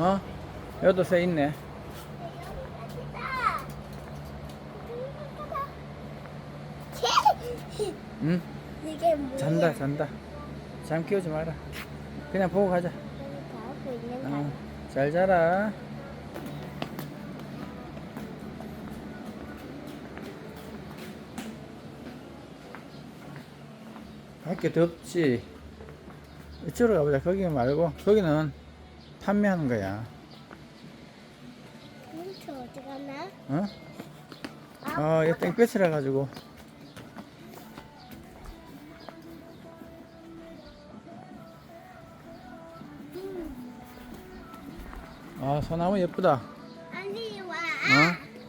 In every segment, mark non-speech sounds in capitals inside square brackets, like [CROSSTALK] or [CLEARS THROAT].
어? 여기도 새 있네. 응? 이게 뭐야? 잔다, 잔다. 잠 끼우지 마라. 그냥 보고 가자. 어, 잘 자라. 밖에 덥지. 이쪽으로 가보자. 거기 말고 거기는 판매하는 거야. 뭉쳐 어디 가나? 어? 어, 이거 땡볕이라 가지고. 아, 소나무 예쁘다. 아니 와.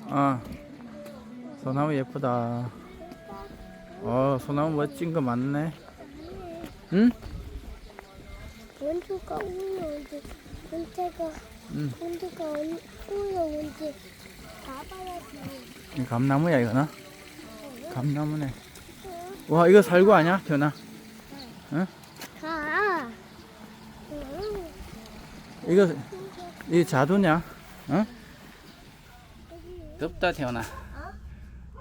어? 어. 소나무 예쁘다. 어, 소나무 멋진 거 많네. 응? 원주가 올라온지 원태가 응. 원주가 올라온지 가봐야지. 이 감나무야, 이거나? 감나무네. 와, 이거 살구 아니야, 견아? 응? 가. 응. 이거, 이 자두냐? 응? 덥다, 태어나.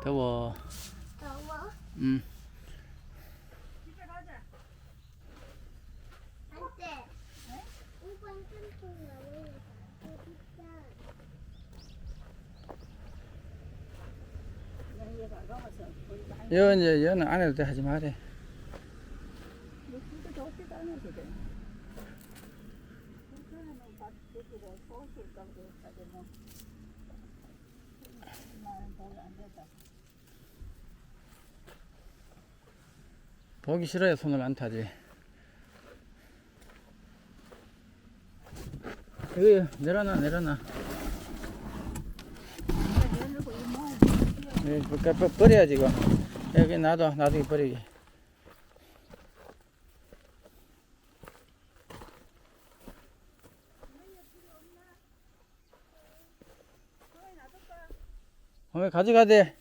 더워. 더워? 응. 안 돼. 오빠 삼촌 나오는 거 여, 이제, 여는 안 해도 돼, 하지 마래. 보기 싫어야 손을 안 타지. 이거 내려놔, 내려놔. 예, 버- 버- 버려야지, 이거. 여기 놔둬, 나중에 버리기. 어, 왜 가져가대?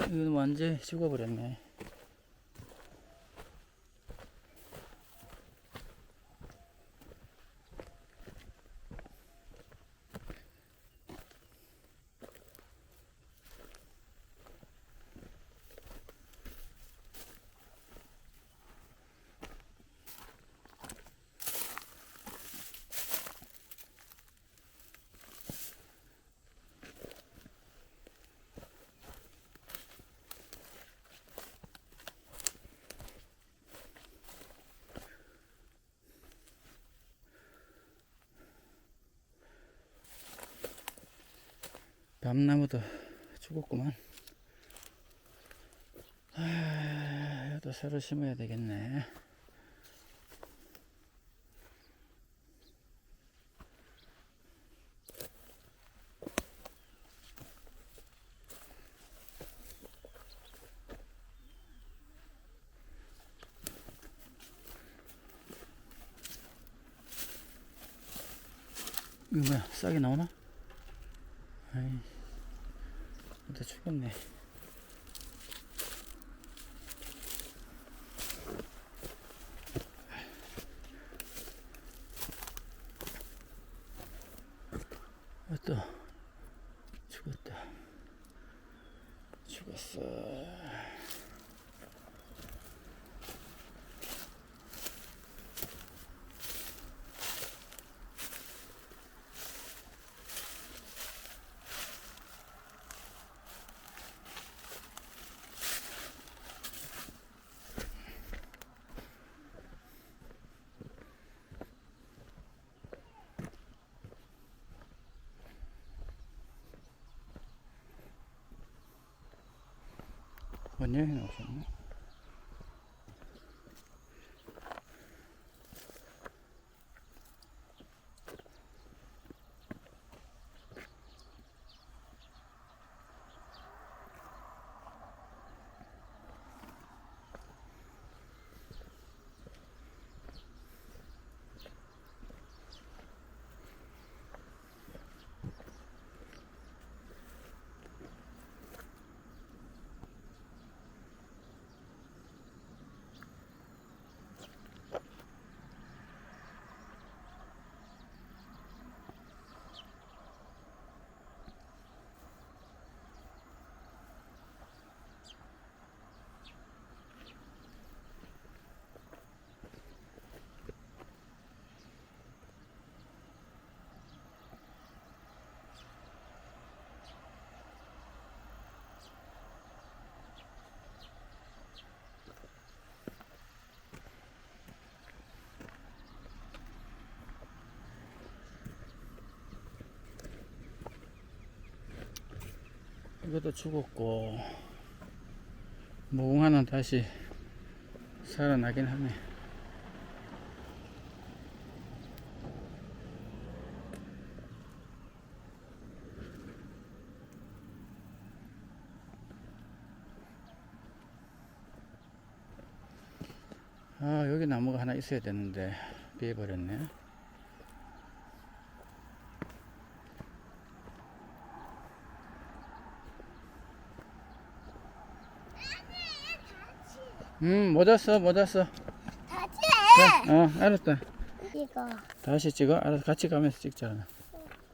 이건 완전 죽어버렸네. 밤나무도 죽었구만. 아, 이것도 새로 심어야 되겠네. 이거 뭐야? 싹이 나오나? 아이. 또 죽었네. 아, 또 죽었다. 죽었어. 원영이 나 이것도 죽었고 무궁화는 다시 살아나긴 하네. 아 여기 나무가 하나 있어야 되는데 비어버렸네. 음, 못 왔어, 못 왔어. 다치. 어, 알았다. 이거 다시 찍어. 알았어, 같이 가면서 찍자.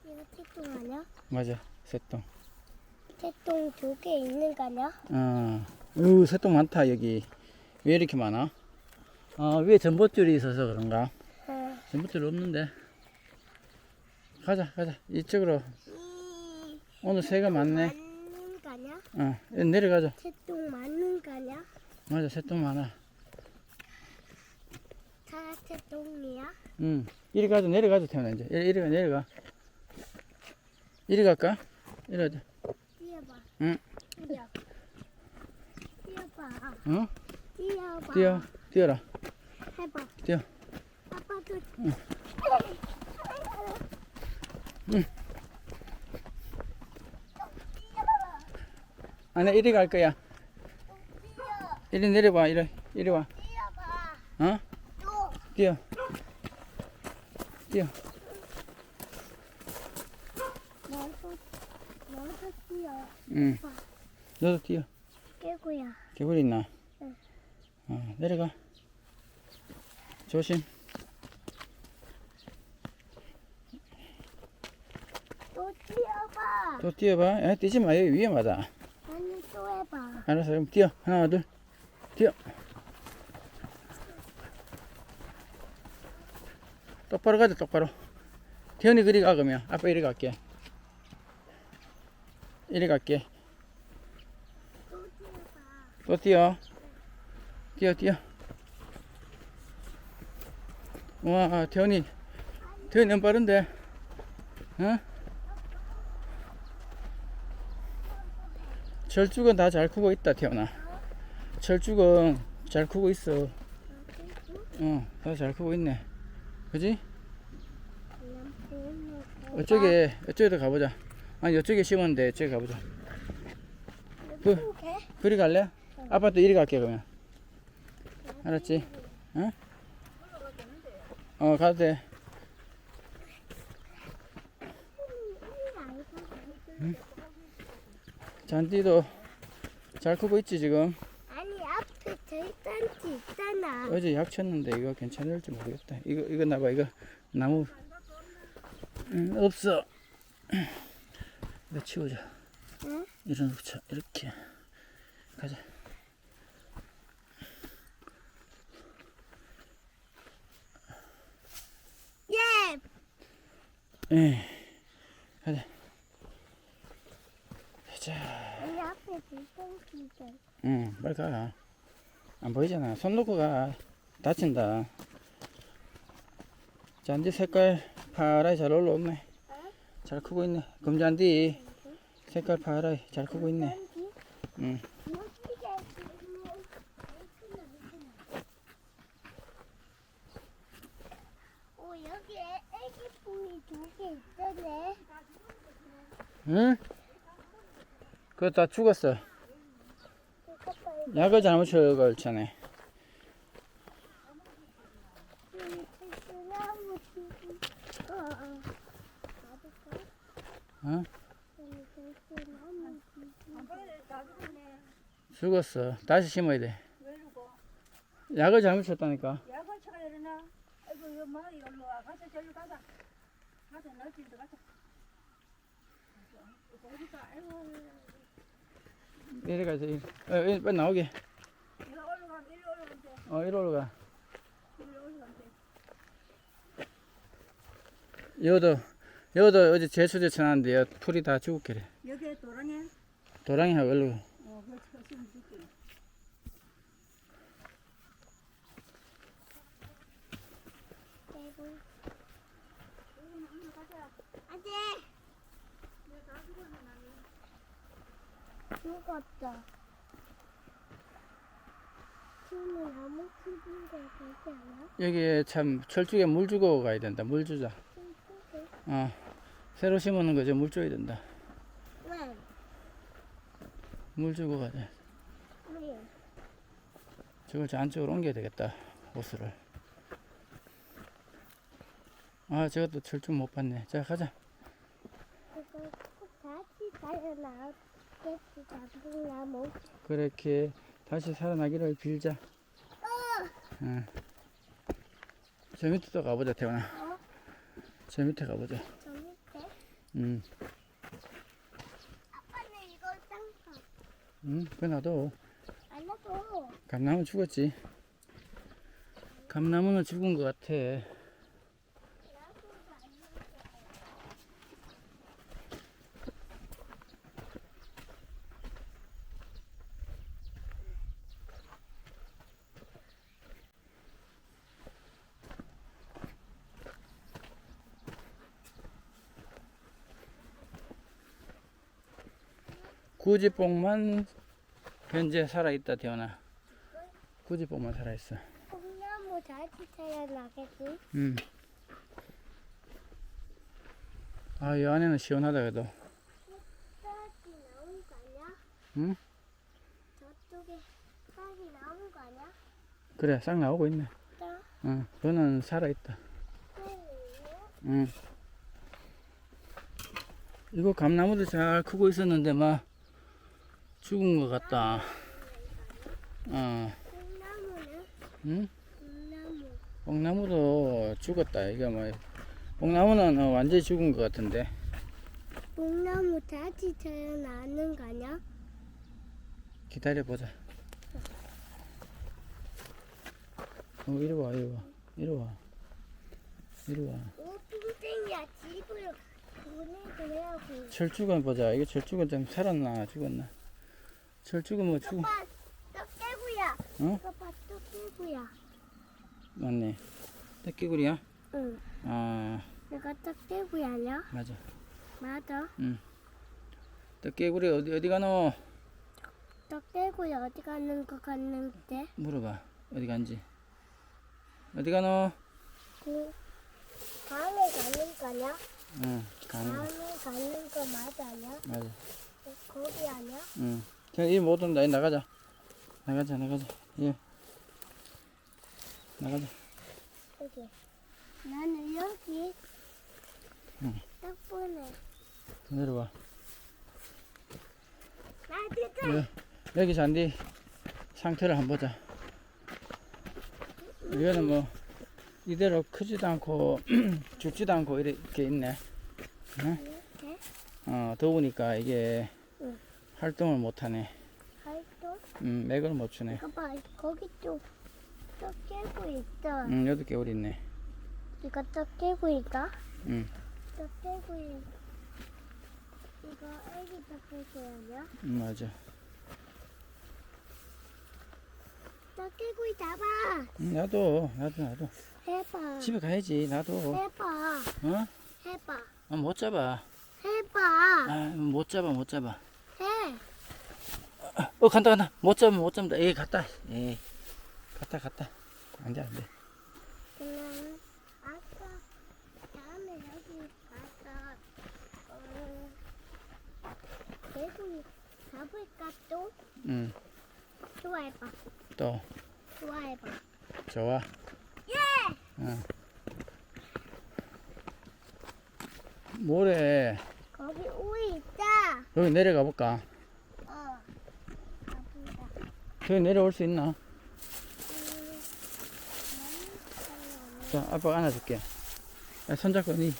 이거 태동 아니야? 맞아, 새똥. 태동 두개 있는 거 아니야? 어, 으, 새똥 많다 여기. 왜 이렇게 많아? 아, 위에 전봇줄이 있어서 그런가? 어. 전봇줄 없는데. 가자, 가자. 이쪽으로. 이 오늘 새가 많네. 맞는 거 아니야? 어, 내려가자. 태동 맞는 거 아니야? 맞아, 새똥 많아. 다 태동이야? 응. 이리 가자, 내려가자, 태어나 이제. 이리, 이리 가, 내려가. 이리 갈까? 이리 가자. 뛰어봐. 응. 뛰어. 뛰어봐. 어? 뛰어봐. 뛰어, 뛰어라. 해봐. 뛰어. 아빠도. 아니, 이리 갈 거야. 이리 내려봐, 이리, 이리 와. 어? 또. 뛰어. 뛰어. 응. 너도 뛰어. 깨고야. 개구리 있나? 응. 어, 내려가. 조심. 또 뛰어봐. 또 뛰어봐. 에, 뛰지 마. 여기 위험하다. 아니 또 해봐. 알았어. 그럼 뛰어. 하나, 둘. 뛰어. 똑바로 가자, 똑바로. 태연이 그리 가, 그러면. 아빠 이리 갈게. 이리 갈게. 또 뛰어. 뛰어, 뛰어. 와, 태연이. 태연이 너무 빠른데. 어? 철쭉은 다 잘 크고 있다, 태연아. 철쭉은 잘 크고 있어. 어, 다잘 크고 있네. 그지? 어쪽에, 어쪽에도 가보자. 아니, 이쪽에 심었는데, 이쪽에 가보자. 그-? 그리 갈래? 아빠도 이리 갈게, 그러면. 알았지? 어? 어, 가도 돼. 잔디도 잘 크고 있지, 지금. 절단지 있잖아. 어제 약 쳤는데 이거 괜찮을지 모르겠다. 이거, 이거 나봐, 이거. 나무. 음, 없어. 이거 치우자. 응? 이런 차 이렇게. 가자. 예. 에이, 가자. 자, 아니 앞에 절단지 있잖아. 응, 빨리 가. 안 보이잖아. 손 놓고 가. 다친다. 잔디 색깔 파랗게 잘 올라오네. 잘 크고 있네. 금잔디 색깔 파랗게 잘 크고 있네. 응. 오 여기 애- 애기 뿔이 두 개 있었네. 응? 그거 다 죽었어. 약을 잘못 뒤. 어. 죽었어. 다시 심어야 돼. 약을 잘못 쳤다니까. 약을 쳐야 되나? 아이고 이거 뭐 이걸로 와 가서 저리 가자. 가서 넓힌 데 가자. 거기서 아이고 내려가자. 이리. 어, 이리 빨리 나오게. 이거 올라가면 이리 올라가면 돼. 어, 이리 올라가. 이리 올라가면 돼. 여도, 여도 어제 제수제 쳐놨는데 여 풀이 다 죽었기래. 여기에 도랑에 도랑이하고 얼른. 어 그거 쳤으면 줄게. 대고. 안돼. 죽었다. 지금 너무 기분 게 되지 않아? 여기에 참 철쭉에 물 주고 가야 된다. 물 주자. 슬프게. 어. 새로 심어놓은 거죠. 물 줘야 된다. 왜? 물 주고 가자. 왜? 저걸 저 안쪽으로 옮겨야 되겠다. 호스를. 아, 저것도 철쭉 못 봤네. 자, 가자. 그거 꼭 다시 나무나무. 그렇게 다시 살아나기를 빌자. 응. 저 밑에 또 가보자, 태원아. 어? 저 밑에 가보자. 저 밑에? 응. 아빠는 이거 쌍꺼. 응, 그거 놔둬. 안 놔둬. 감나무 죽었지. 감나무는 죽은 것 같아. 구지뽕만 현재 살아있다, 태어나. 구지뽕만 살아있어. 콩나무 다시 살아나겠지? 음. 아, 이 안에는 시원하다, 그래도. 다시 나온 거 아니야? 응? 저쪽에 다시 나온 거 아니야? 그래, 싹 나오고 있네. 나? 응, 그거는 살아있다. 응. 이거 감나무도 잘 크고 있었는데, 막, 죽은 것 같다. 어? 응? 뽕나무도 죽었다. 이거 뭐, 뽕나무는 어, 완전히 죽은 것 같은데. 콩나무 다시 태어나는 거 아니야? 기다려 보자. 어, 이리 와, 이리 와. 이리 와. 이리 와. 오, 핑핑이야. 집으로 보내줘야고. 철쭉은 보자. 이거 철쭉은 좀 살았나, 죽었나? 철쭉은 뭐 죽은, 아빠, 떡개구야. 어? 이거 봐, 떡개구야. 맞네. 떡개구리야? 응. 아, 떡개구이 아니야? 맞아. 맞아. 떡개구리 어디, 어디 가노? 떡개구이 어디 가는 거 같는데? 물어봐. 어디 간지. 어디 가노? 그, 밤에 가는 거 아니야? 응, 가는. 밤에 가는 거 맞아 아니야? 맞아. 그 거기 아니야? 응. 자, 이못 온다. 이 나가자. 나가자, 나가자. 예. 나가자. 여기. 나는 여기. 응. 딱 보네. 내려와. 나 진짜. 여, 여기 잔디 상태를 한번 보자. 이거는 뭐 이대로 크지도 않고 [CLEARS THROAT] 죽지도 않고 이렇게 있네. 이렇게 어 더우니까 이게 응. 활동을 못하네. 활동. 음 맥을 못 추네. 이거 봐. 거기 또. 떡 깨고 있어. 음 여덟 개울 있네. 이거 떡 깨고 있다. 음, 떡 깨고 있. 이거 애기 떡 깨고 아니야? 음 맞아. 떡 깨고 있다 봐. 음, 나도 나도 나도 해봐. 집에 가야지. 나도 해봐. 어? 해봐. 아, 못 잡아. 해봐. 아 못 잡아 못 잡아. 해. 어 간다 간다. 못 잡으면 못 잡는다. 에이 갔다. 에이 갔다 갔다. 안돼 안돼. 그냥 아까 다음에 여기 가서 어 개구리 잡을까 또음 좋아해봐. 또 좋아해봐. 좋아. 예. 응. 모래 거기 우이 있다. 여기 내려가 볼까? 어. 아프다. 저기 내려올 수 있나? 음, 자, 아빠가 안아줄게. 야, 손잡고 니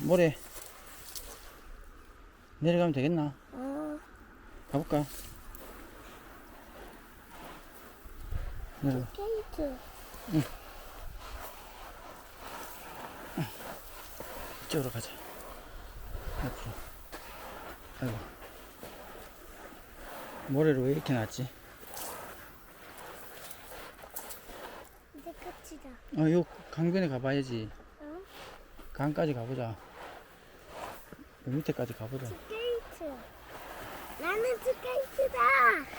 모래 내려가면 되겠나? 어. 가볼까? 내려가. 케이트. 이쪽으로 가자. 앞으로. 아이고. 모래를 왜 이렇게 놨지? 이제 끝이다. 어, 요 강변에 가봐야지. 어? 강까지 가보자. 요 밑에까지 가보자. 케이트. 나는 스케이트다.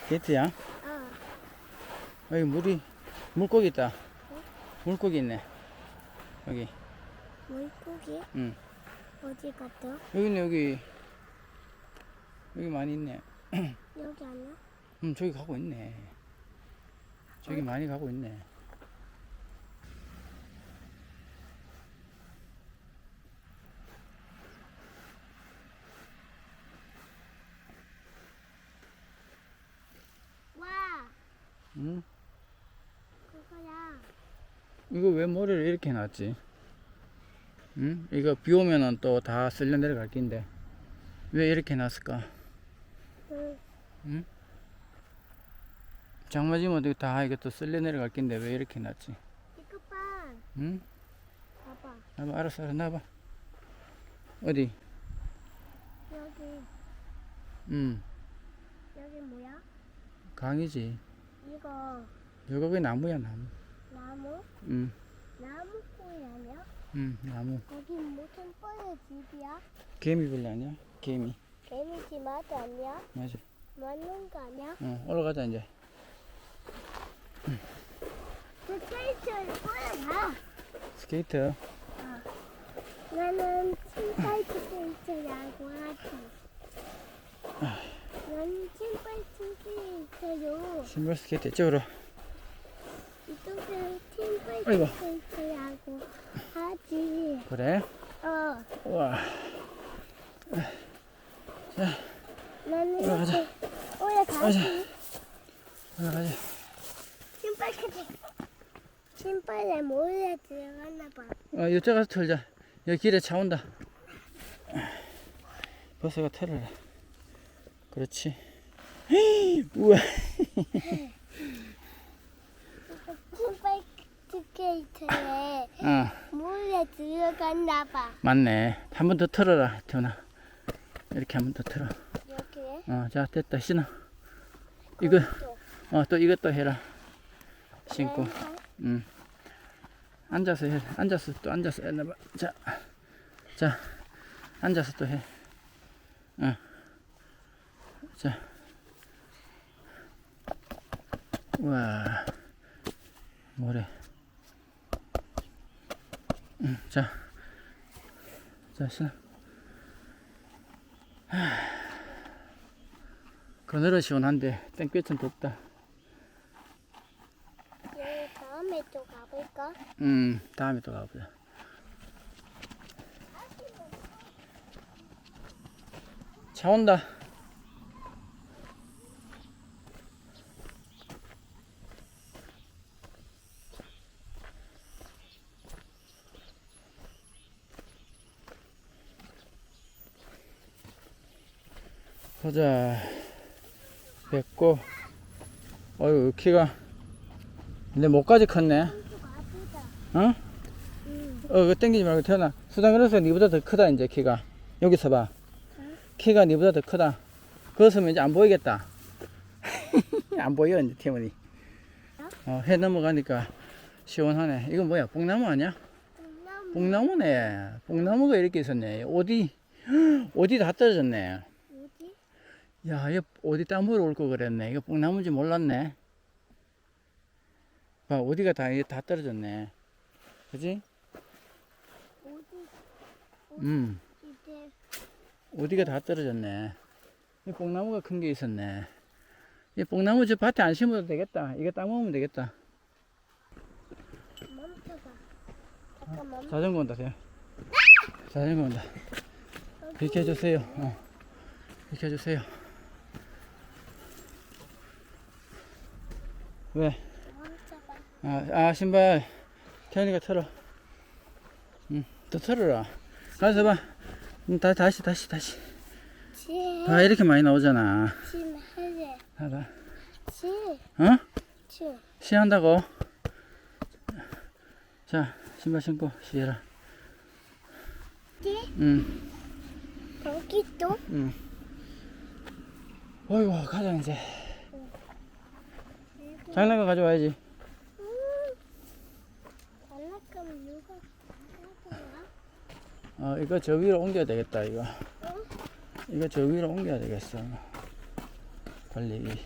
게이트야? 어. 여기 물이 물고기 있다. 물고기 있네. 여기. 물고기? 응. 어디 갔어? 여기네 여기. 여기 많이 있네. 여기 아니야? 음 저기 가고 있네. 저기 많이 가고 있네. 와, 응? 그거야. 이거 왜 모래를 이렇게 놨지? 응? 이거 비 오면은 또 다 쓸려 내려갈 긴데 왜 이렇게 놨을까? 응. 장마지면 이거 다 이것도 쓸려 내려갈 긴데 왜 이렇게 놨지? 이거 봐. 응? 봐봐. 나봐 알았어 알았어 나봐 어디? 여기, 응 여기 뭐야? 강이지 이거 저거 그 나무야 나무 나무? 응, 나무 꼬리 아니야? 응 나무 거기 무슨 뻘의 집이야? 개미벌레 아니야? 개미 개미집 맞아 아니야? 맞아 맞는 거 아니야? 어 올라가자 이제 스케이트를 보여봐. 스케이트 나는 신발 스케이트라고 하지. 나는 신발 스케이트로 신발 스케이트 이쪽으로 이쪽은 신발 아이고. 스케이트라고 하지. 그래? 어, 우와 나는 올라가자. 이렇게 올라가지. 올라가자 신발 스케이트. 신발에 몰래 들어갔나 봐. 어 이쪽 가서 털자 여기 길에 차 온다 버스가 털어라 그렇지 우와 신발 스케이트에 어 몰래 들어갔나 봐. 맞네 한 번 더 털어라 태훈아 이렇게 한 번 더 털어 여기에. 어자 됐다 신어 이거 또. 어또 이것도 해라. 신고. 응 앉아서 해. 앉아서 또 앉아서 해놔봐. 자, 자 앉아서 또 해. 어. 자. 우와. 뭐래? 응, 자, 자, 신어. 하. 그늘은 시원한데 땡볕은 덥다. 여기 다음에 또 가볼까? 음, 다음에 또 가보자. 차 온다. 보자. 뵙고. 어유 키가 내 목까지 컸네. 어? 응. 어, 그거 땡기지 말고 태어나. 수당 그래서 니보다 더 크다, 이제 키가. 여기 서 봐. 키가 니보다 더 크다. 그거 서면 이제 안 보이겠다. [LAUGHS] 안 보여, 이제 태문이. 어, 해 넘어가니까 시원하네. 이거 뭐야, 뽕나무 아니야? 콩나무 뽕나무네. 뽕나무가 이렇게 있었네. 어디, 어디 [GASPS] 다 떨어졌네. 야, 이거 어디 땀으로 올 거 그랬네. 이거 뽕나무인지 몰랐네. 봐, 어디가 다, 이게 다 떨어졌네. 그지? 어디 음. 이제 어디가 다 떨어졌네. 이 뽕나무가 큰 게 있었네. 이 뽕나무 저 밭에 안 심어도 되겠다. 이거 따먹으면 되겠다. 멈춰봐. 잠깐 멈. 자전거 온다, 대 자전거 온다. 비켜주세요. 어. 비켜주세요. 왜? 멈춰봐. 아, 아 신발. 태연이가 털어. 응, 더 털어라. 가서 봐. 음, 다, 다시, 다시, 다시. 치. 봐, 이렇게 많이 나오잖아. 침 해제. 봐봐. 치. 어? 치. 시한다고. 자, 신발 신고 시해라. 치. 응, 거기 또. 응. 어이구, 가자, 이제. 장난감 가져와야지. 음. 장난감 누가 가져와? 어, 이거 저 위로 옮겨야 되겠다, 이거. 어? 이거 저 위로 옮겨야 되겠어. 빨리